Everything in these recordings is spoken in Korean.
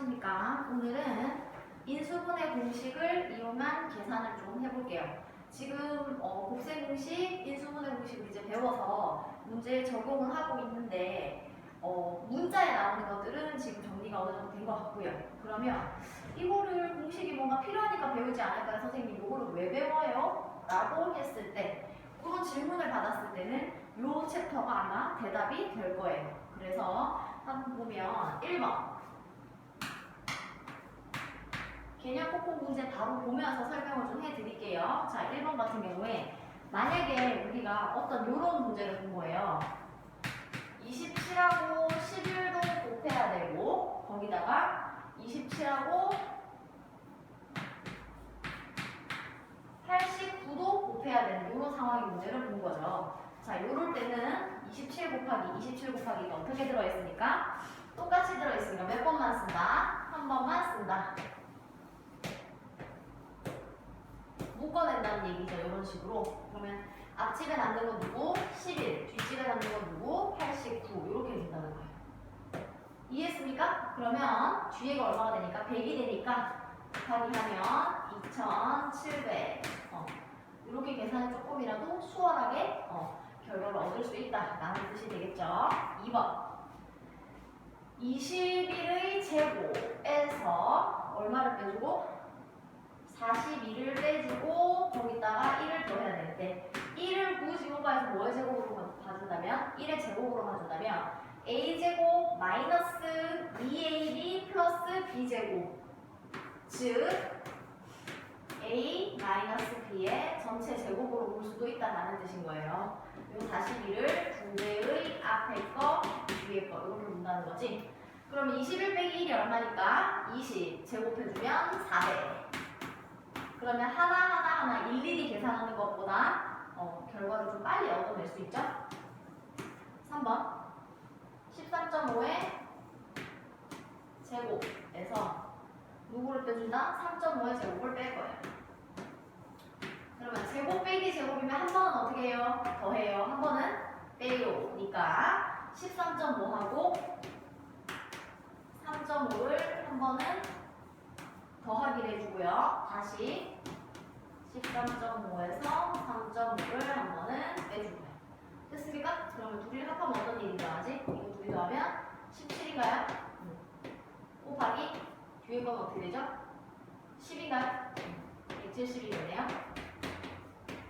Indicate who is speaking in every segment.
Speaker 1: 안녕하십니까. 오늘은 인수분해 공식을 이용한 계산을 좀 해볼게요. 지금 어, 곱셈 공식, 인수분해 공식을 이제 배워서 문제에 적용을 하고 있는데 어, 문자에 나오는 것들은 지금 정리가 어느 정도 된 것 같고요. 그러면 이거를 공식이 뭔가 필요하니까 배우지 않을까요? 선생님 이거를 왜 배워요? 라고 했을 때 그런 질문을 받았을 때는 이 챕터가 아마 대답이 될 거예요. 그래서 한번 보면 1번 개념 폭포 문제 바로 보면서 설명을 좀 해드릴게요. 자, 1번 같은 경우에 만약에 우리가 어떤 요런 문제를 본 거예요. 27하고 11도 곱해야 되고 거기다가 27하고 89도 곱해야 되는 이런 상황의 문제를 본 거죠. 자, 이럴 때는 27 곱하기 27 곱하기가 어떻게 들어있습니까? 똑같이 들어있으니까 몇 번만 쓴다? 한 번만 쓴다. 묶어낸다는 얘기죠. 이런 식으로. 그러면 앞집에 남는 건 누구? 11. 뒷집에 남는 건 누구? 89. 이렇게 된다는 거예요. 이해했습니까? 그러면 뒤에가 얼마가 되니까 100이 되니까 곱하기 하면 2700. 어, 이렇게 계산을 조금이라도 수월하게 어, 결과를 얻을 수 있다라는 뜻이 되겠죠. 2번. 21의 제곱에서 얼마를 빼주고 42를 빼주고 거기다가 1을 더해야 되는데 1을 구제곱해서 뭐의 제곱으로 봐준다면 1의 제곱으로 봐준다면 a제곱 마이너스 2ab 플러스 b제곱 즉 a 마이너스 b의 전체 제곱으로 볼 수도 있다는 뜻인 거예요. 요 42를 두 개의 앞에 거, 뒤에 거 이렇게 본다는 거지. 그럼 21 빼기 1이 얼마니까? 20 제곱해주면 400. 그러면 하나 하나 하나 일일이 계산하는 것보다 어, 결과를 좀 빨리 얻어낼 수 있죠? 3번 13.5의 제곱에서 누구를 빼준다? 3.5의 제곱을 뺄 거예요. 그러면 제곱 빼기 제곱이면 한 번은 어떻게 해요? 더해요. 한 번은 빼요니까 13.5하고 3.5를 한 번은 더하기를 해주고요. 다시 13.5에서 3.5를 한 번은 빼주고요. 됐습니까? 그러면 둘이 합하면 어떤 일이 일어나지? 이거 둘이 더하면 17인가요? 곱하기 뒤에 건 어떻게 되죠? 10인가요? 170이 되네요.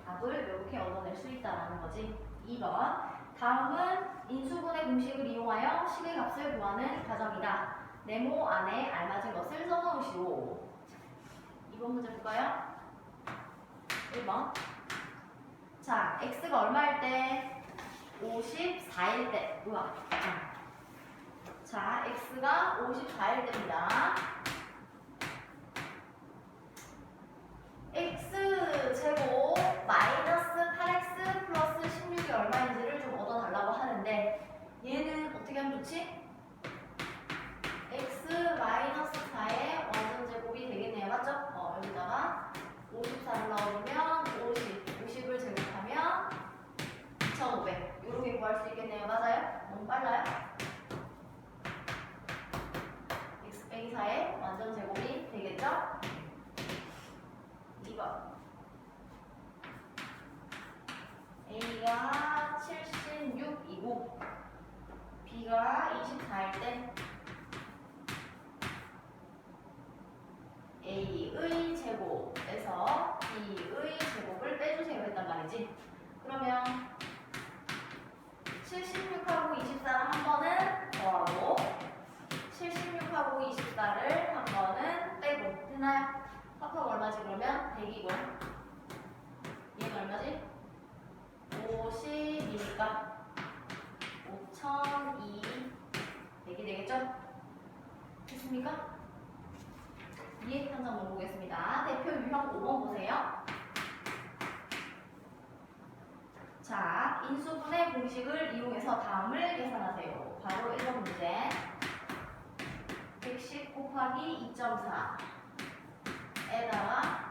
Speaker 1: 답을 이렇게 얻어낼 수 있다는 거지. 2번. 다음은 인수분해 공식을 이용하여 식의 값을 구하는 과정이다. 네모 안에 알맞은 것을 써놓으시오. 2번 문제 볼까요? 1번. 자, x가 얼마일 때? 54일 때. 우와. 자, x가 54일 때입니다. x 제곱 마이너스 8x 플러스 16이 얼마인지를 좀 얻어달라고 하는데 얘는 어떻게 하면 좋지? x 마이너스 4의 완전 제곱이 되겠네요. 맞죠? 어, 여기다가 54를 넣어주면 50, 50을 제곱하면 2500 이렇게 구할 수 있겠네요. 맞아요? 너무 빨라요? x 빼기 4의 완전 제곱이 되겠죠? 2번 A가 76이고 B가 24일 때 A의 제곱에서 B의 제곱을 빼주세요 했단 말이지 그러면 76하고 24를 한 번은 더하고 76하고 24를 한 번은 빼고 되나요? 합하고 얼마지 그러면 100이고 얘는 얼마지? 50이니까 5002 100이 되겠죠? 됐습니까? 이해 한장 넘어보겠습니다. 대표 유형 5번 보세요. 자, 인수분해 공식을 이용해서 다음을 계산하세요. 바로 1번 문제. 110 곱하기 2.4 에다가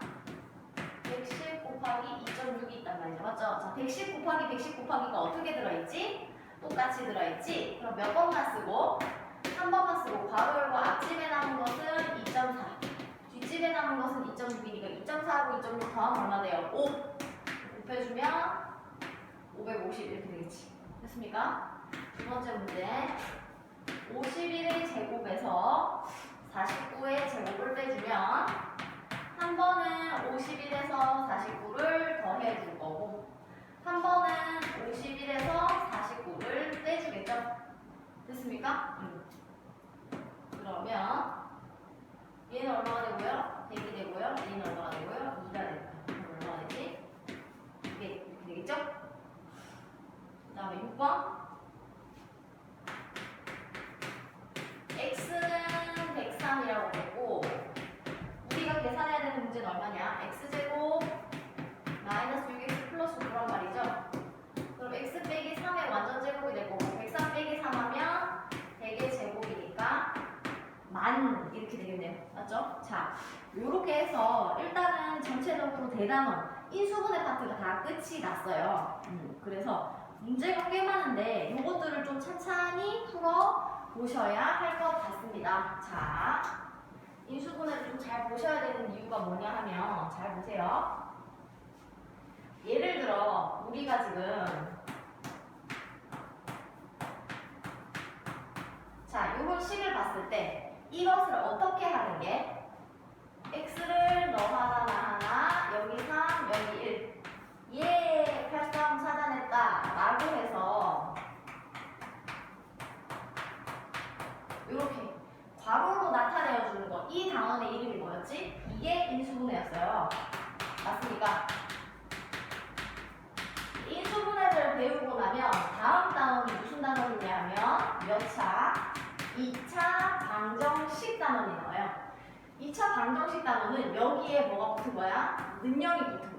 Speaker 1: 110 곱하기 2.6이 있단 말이죠. 맞죠? 자, 110 곱하기 110 곱하기가 어떻게 들어있지? 똑같이 들어있지? 그럼 몇 번만 쓰고 한 번만 쓰고 괄호 열고 앞집에 남은 것은 2.4 뒷집에 남은 것은 2.6이니까 2.4하고 2.6 더하면 얼마 돼요? 5 곱해주면 550 이렇게 되겠지 됐습니까? 두 번째 문제 51의 제곱에서 49의 제곱을 빼주면 한 번은 51에서 49를 더해줄 거고 한 번은 51에서 49를 빼주겠죠? 됐습니까? 음. 그러면 얘는 얼마가 되고요? 100이 되고요. 얘는 얼마가 되고요? 2가 됩니다. 그럼 얼마가 되지? 200 이렇게 되겠죠? 그 다음에 6번 x는 103이라고 했고 우리가 계산해야 되는 문제는 얼마냐? x제곱 마이너스 6x 플러스 9란 말이죠. 그럼 x 빼기 3의 완전 제곱이 될 거고 103 빼기 3 하면 100의 제곱이니까 만 이렇게 되겠네요. 맞죠? 자, 요렇게 해서 일단은 전체적으로 대단원 인수분해 파트가 다 끝이 났어요. 음, 그래서 문제가 꽤 많은데 요것들을 좀 찬찬히 풀어 보셔야 할 것 같습니다. 자, 인수분해를 좀 잘 보셔야 되는 이유가 뭐냐 하면 잘 보세요. 예를 들어 우리가 지금 자, 요런 식을 봤을 때 이것을 어떻게 하는 게 x를 너 하나 나 하나 여기 3 여기 1 예, 83 찾아냈다 라고 해서 이렇게 괄호로 나타내어 주는 거 이 단원의 이름이 뭐였지? 이게 인수분해였어요 맞습니까? 인수분해를 배우고 나면 다음 단원이 무슨 단원이냐 하면 몇 차? 2차 방정식 단원이 나와요 2차 방정식 단원은 여기에 뭐가 붙은 거야? 능력이 붙은 거야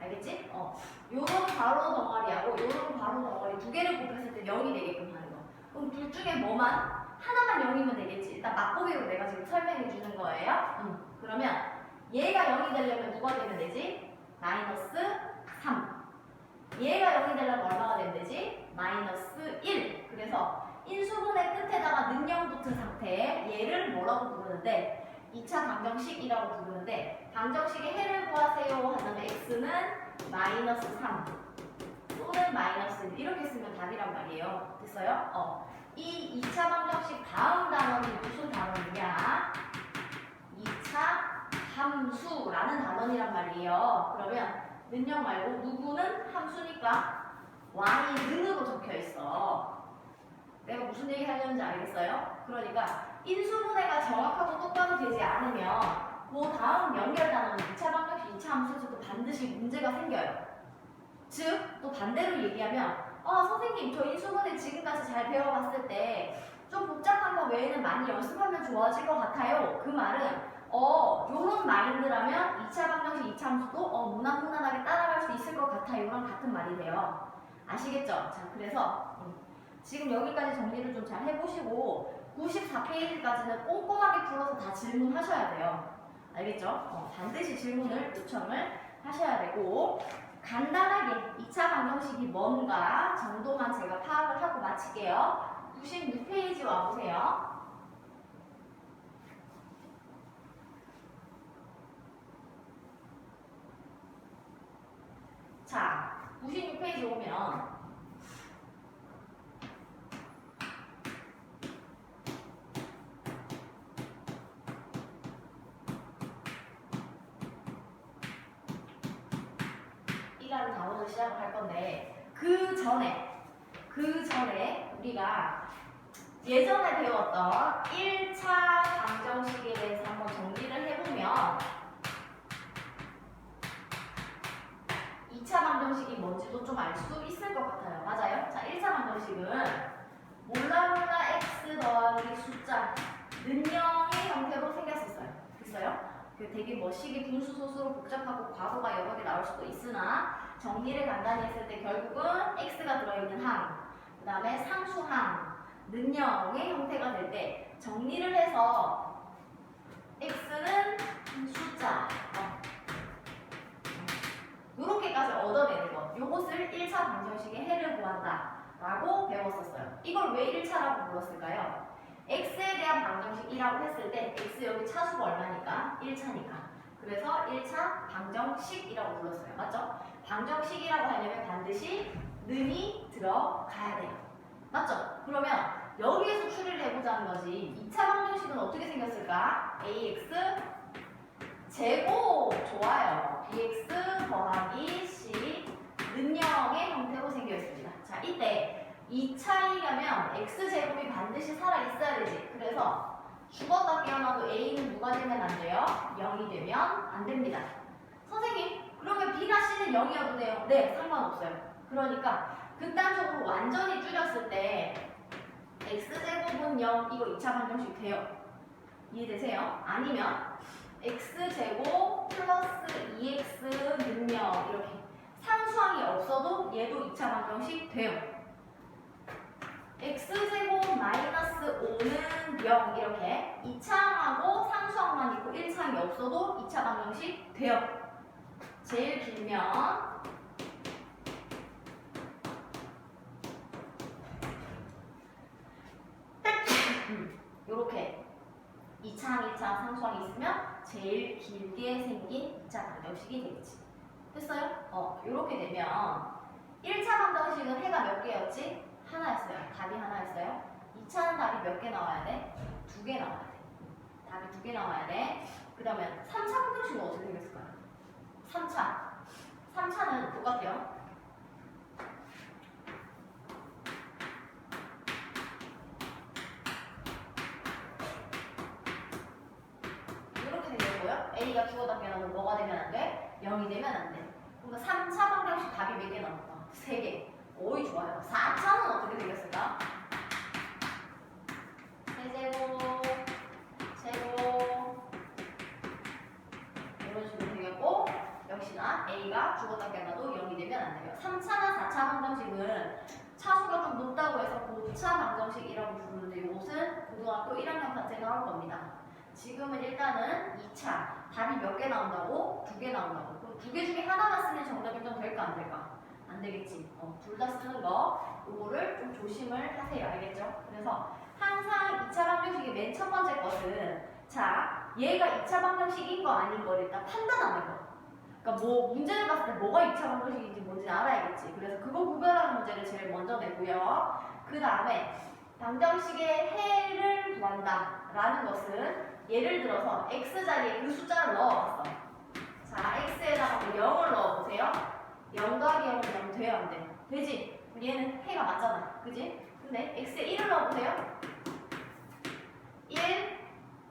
Speaker 1: 알겠지? 어. 요런 바로 덩어리하고 요런 바로 덩어리 두 개를 곱했을 때 0이 되게끔 하는 거 그럼 둘 중에 뭐만? 하나만 0이면 되겠지 일단 맛보기로 내가 지금 설명해 주는 거예요 음. 그러면 얘가 0이 되려면 누가 되면 되지? 마이너스 3 얘가 0이 되려면 얼마가 되면 되지? 마이너스 1 그래서 인수분해 끝에다가 능령 붙은 상태에 얘를 뭐라고 부르는데 2차 방정식이라고 부르는데 방정식의 해를 구하세요 하면 x는 마이너스 3 또는 마이너스 1 이렇게 쓰면 답이란 말이에요 됐어요? 어. 이 2차 방정식 다음 단원이 무슨 단원이냐 2차 함수라는 단원이란 말이에요 그러면 능력 말고 누구는 함수니까 y는으로 적혀 있어 내가 무슨 얘기 하려는지 알겠어요? 그러니까 인수분해가 정확하고 똑바로 되지 않으면 그 다음 연결 단원 2차 방정식 2차 함수에서도 반드시 문제가 생겨요. 즉, 또 반대로 얘기하면 아 선생님 저 인수분해 지금까지 잘 배워봤을 때 좀 복잡한 거 외에는 많이 연습하면 좋아질 것 같아요. 그 말은 어 요런 마인드라면 2차 방정식 2차 함수도 어 무난무난하게 따라갈 수 있을 것 같아요. 랑 같은 말이 돼요. 아시겠죠? 자 그래서 음, 지금 여기까지 정리를 좀 잘 해보시고 94페이지까지는 꼼꼼하게 풀어서 다 질문하셔야 돼요. 알겠죠? 어, 반드시 질문을 요청을 하셔야 되고 간단하게 2차 방정식이 뭔가 정도만 제가 파악을 하고 마칠게요. 96페이지 와보세요. 자, 96페이지 오면 이라는 단어로 시작을 할 건데 그 전에 그 전에 우리가 예전에 배웠던 1차 방정식에 대해서 한번 정리를 해보면 2차 방정식이 뭔지도 좀 알 수 있을 것 같아요. 맞아요? 자, 1차 방정식은 몰라 몰라 x 더하기 숫자 능령의 형태로 생겼었어요. 됐어요? 그 되게 뭐 식이 분수 소수로 복잡하고 괄호가 여러 개 나올 수도 있으나 정리를 간단히 했을 때 결국은 x가 들어있는 항, 그 다음에 상수항, 능령의 형태가 될 때 정리를 해서 x는 숫자 어. 요렇게까지 얻어내는 것 요것을 1차 방정식의 해를 구한다 라고 배웠었어요 이걸 왜 1차라고 불렀을까요? x에 대한 방정식이라고 했을 때 x 여기 차수가 얼마니까? 1차니까. 그래서 1차 방정식이라고 불렀어요. 맞죠? 방정식이라고 하려면 반드시 는이 들어가야 돼요. 맞죠? 그러면 여기에서 추리를 해보자는 거지. 2차 방정식은 어떻게 생겼을까? ax 제곱 좋아요. bx 더하기 c 는 0의 형태로 생겨 있습니다. 자, 이때 이 차이라면 x제곱이 반드시 살아있어야 되지. 그래서 죽었다 깨어나도 a는 누가 되면 안 돼요? 0이 되면 안 됩니다. 선생님, 그러면 b나 c는 0이어도 돼요? 네, 상관없어요. 그러니까 극단적으로 완전히 줄였을 때 x제곱은 0, 이거 2차 방정식 돼요. 이해되세요? 아니면 x제곱 플러스 2x 능력 이렇게 상수항이 없어도 얘도 2차 방정식 돼요. X제곱 마이너스 5는 0 이렇게 2차항하고 상수항만 있고 1차항이 없어도 2차 방정식 돼요. 제일 길면 이렇게 2차항, 2차항, 상수항이 있으면 제일 길게 생긴 2차 방정식이 되겠지. 됐어요? 어, 이렇게 되면 1차 방정식은 해가 몇 개였지? 하나였어요. 답이 하나였어요. 2차는 답이 몇 개 나와야 돼? 두 개 나와야 돼. 답이 두 개 나와야 돼. 그러면 3차 방정식은 어떻게 생겼을까요? 3차. 3차는 똑같아요. 이렇게 되고요. A가 죽어다 깨나면 뭐가 되면 안 돼? 0이 되면 안 돼. 그러면 3차 방정식 답이 몇 개 나올까? 3개. 오이 좋아요. 4차는 어떻게 되겠을까? 세제곱, 제곱 이런 식으로 되겠고 역시나 A가 죽었다 깨나도 0이 되면 안 돼요. 3차나 4차 방정식은 차수가 좀 높다고 해서 고차 방정식이라고 부르는데 이것은 고등학교 1학년 파트에 나올 겁니다. 지금은 일단은 2차 답이 몇 개 나온다고? 두 개 나온다고. 그럼 두 개 중에 하나만 쓰면 정답이 좀 될까 안 될까? 안 되겠지. 어, 둘 다 쓰는 거 요거를 좀 조심을 하세요. 알겠죠? 그래서 항상 2차 방정식의 맨 첫 번째 것은 자 얘가 2차 방정식인 거 아닌 거 일단 판단하는 거. 그러니까 뭐 문제를 봤을 때 뭐가 2차 방정식인지 뭔지 알아야겠지. 그래서 그거 구별하는 문제를 제일 먼저 내고요. 그 다음에 방정식의 해를 구한다 라는 것은 예를 들어서 x 자리에 그 숫자를 넣어봤어. 자, x에다가 뭐 0을 넣어보세요. 0 더하기 0은 0 돼요, 안 돼? 되지? 얘는 해가 맞잖아. 그지? 근데 x에 1을 넣어보세요. 1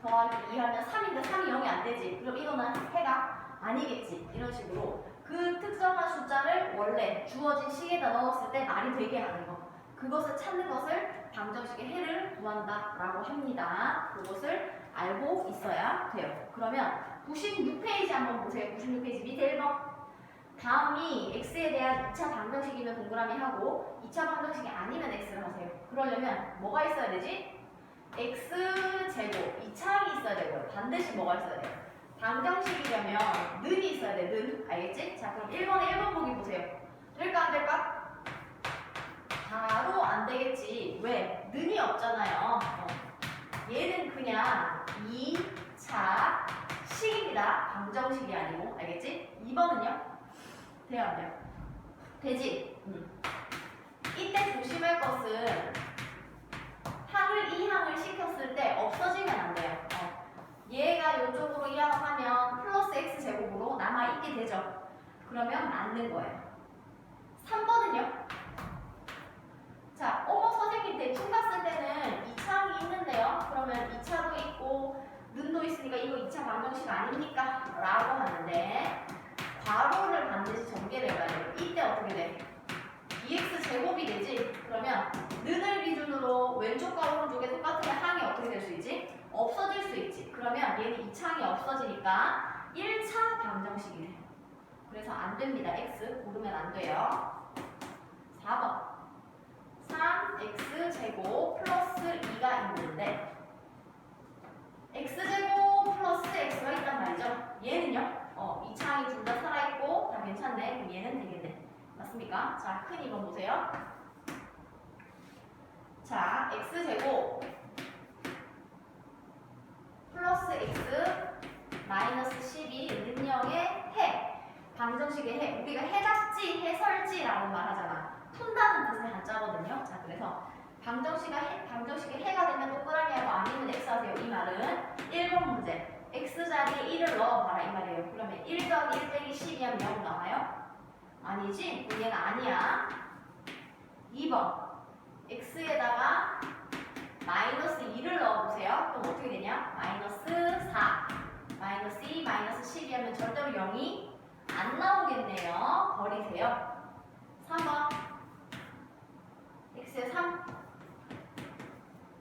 Speaker 1: 더하기 2 하면 3인데 3이 0이 안 되지. 그럼 이거는 해가 아니겠지. 이런 식으로 그 특정한 숫자를 원래 주어진 식에다 넣었을 때 말이 되게 하는 거. 그것을 찾는 것을 방정식의 해를 구한다라고 합니다. 그것을 알고 있어야 돼요. 그러면 96페이지 한번 보세요. 96페이지 밑에 1번. 다음이 x에 대한 2차 방정식이면 동그라미 하고 2차 방정식이 아니면 x를 하세요. 그러려면 뭐가 있어야 되지? x 제곱 2차항이 있어야 되고요. 반드시 뭐가 있어야 돼요? 방정식이려면 는이 있어야 돼. 는. 알겠지? 자, 그럼 1번에 1번 보기 보세요. 될까 안 될까? 바로 안 되겠지. 왜? 는이 없잖아요. 어. 얘는 그냥 2차 식입니다. 방정식이 아니고. 알겠지? 2번은요? 돼요, 안 돼요? 되지? 응. 이때 조심할 것은 항을 이 항을 시켰을 때 없어지면 안 돼요. 어. 얘가 이쪽으로 이항하면 플러스 x 제곱으로 남아 있게 되죠. 그러면 맞는 거예요. 3번은요? 자, 어머 선생님 대충 봤을 때는 2차항이 있는데요. 그러면 2차도 있고 는도 있으니까 이거 2차 방정식 아닙니까? 라고 하는데 괄호를 반드시 전개를 해봐야 돼요. 이때 어떻게 돼? 2x 제곱이 되지? 그러면 는을 기준으로 왼쪽과 오른쪽에 똑같으면 항이 어떻게 될 수 있지? 없어질 수 있지. 그러면 얘는 2차항이 없어지니까 1차 방정식이 돼요. 그래서 안 됩니다. x 고르면 안 돼요. 4번. 3x 제곱 플러스 2가 있는데 x제곱 플러스 x가 있단 말이죠. 얘는요? 어, 2차항이 둘 다 살아있고 다 괜찮네. 그럼 얘는 되겠네. 맞습니까? 자, 큰 2번 보세요. 자, x제곱 플러스 x 마이너스 12 능력의 해 방정식의 해. 우리가 해답지 해설지라고 말하잖아. 푼다는 뜻의 한자거든요. 자 그래서 방정식의 해, 방정식의 해가 되면 동그라미하고 아니면 x 하세요. 이 말은 1번 문제. X 자리에 1을 넣어봐라. 이 말이에요. 그러면 1 더하기 1 빼기 12하면 0 나와요? 아니지? 얘는 아니야 2번 x에다가 마이너스 2를 넣어보세요. 그럼 어떻게 되냐? 마이너스 4, 마이너스 2, 마이너스 12 하면 절대로 0이 안 나오겠네요. 버리세요. 3번 x에 3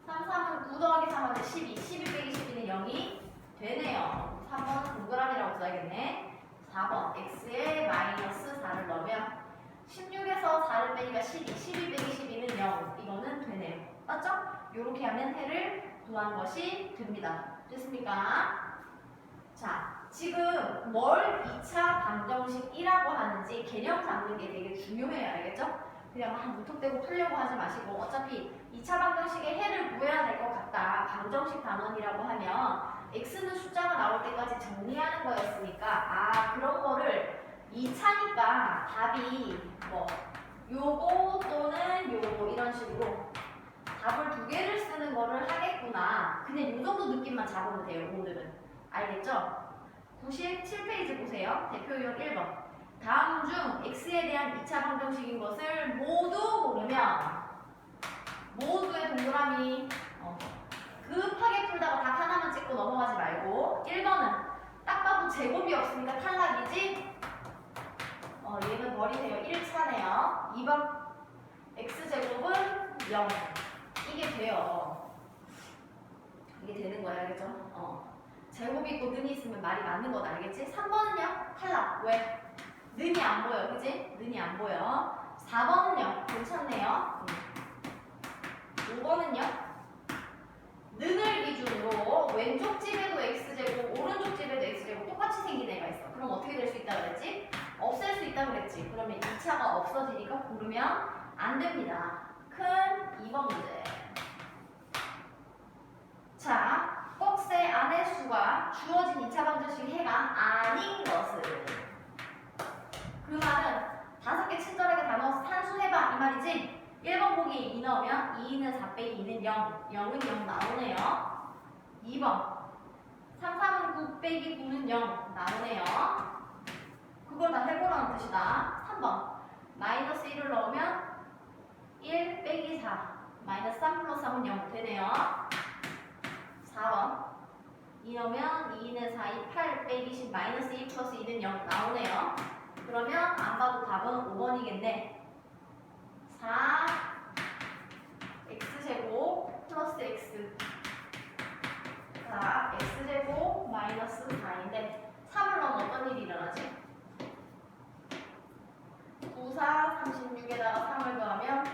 Speaker 1: 3, 3은 9 더하기 3 하면 12, 12 빼기 12는 0이 되네요. 3번은 동그라미라고 써야겠네. 4번 x에 마이너스 4를 넣으면 16에서 4를 빼니까 12, 12 빼기 12는 0. 이거는 되네요. 맞죠? 이렇게 하면 해를 구한 것이 됩니다. 됐습니까? 자, 지금 뭘 2차 방정식이라고 하는지 개념 잡는 게 되게 중요해요. 알겠죠? 그냥 막 무턱대고 풀려고 하지 마시고 어차피 2차 방정식의 해를 구해야 될 것 같다. 방정식 단원이라고 하면 x는 숫자가 나올 때까지 정리하는 거였으니까 아 그런 거를 2차니까 답이 뭐 요거 또는 요거 이런 식으로 답을 두 개를 쓰는 거를 하겠구나. 그냥 느낌만 잡으면 돼요, 오늘은. 알겠죠? 97페이지 보세요. 대표용 1번. 다음 중 x에 대한 2차 방정식인 것을 모두 고르면 모두의 동그라미 어, 급하게 풀다가 답 하나만 찍고 넘어가지 말고 1번은 딱 봐도 제곱이 없으니까 탈락이지 어, 얘는 버리세요. 1차네요. 2번 x제곱은 0 이게 돼요. 이게 되는 거야, 알겠죠? 어. 제곱이 있고 는이 있으면 말이 맞는 거다, 알겠지? 3번은요? 탈락. 왜? 는이 안 보여, 그지? 는이 안 보여. 4번은요? 괜찮네요. 음. 5번은요? 는을 기준으로 왼쪽 집에도 x제곱, 오른쪽 집에도 x제곱 똑같이 생긴 애가 있어. 그럼 어떻게 될 수 있다 그랬지? 없앨 수 있다 그랬지. 그러면 2차가 없어지니까 고르면 안 됩니다. 큰 2번 문제. 자, 꺽쇠 안의 수가 주어진 2차 방정식 해가 아닌 것을. 그 말은 다섯 개 친절하게 다 넣어서 산수 해봐 이 말이지? 1번 보기에 2 넣으면 2는 4 빼기 2는 0, 0은 0 나오네요. 2번 3, 3은 9 빼기 9는 0 나오네요. 그걸 다 해보라는 뜻이다. 3번 마이너스 1을 넣으면 1 빼기 4 마이너스 3 플러스 3은 0 되네요. 4번 2 넣으면 2는 4, 2, 8 빼기 10 마이너스 2 플러스 2는 0 나오네요. 그러면 안 봐도 답은 5번이겠네. 4 x제곱 플러스 x 자 x제곱 마이너스 4인데 3을 넣으면 어떤 일이 일어나지? 9, 4, 36에다가 3을 더하면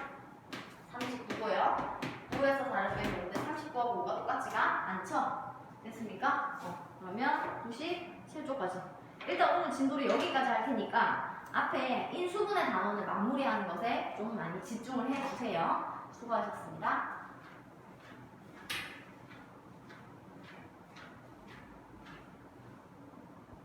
Speaker 1: 39고요. 9에서 4를 빼는 데 39하고 5가 똑같지가 않죠? 됐습니까? 어, 그러면 97쪽까지. 일단 오늘 진도를 여기까지 할 테니까 앞에 인수분해 단원을 마무리하는 것에 좀 많이 집중을 해주세요. 수고하셨습니다.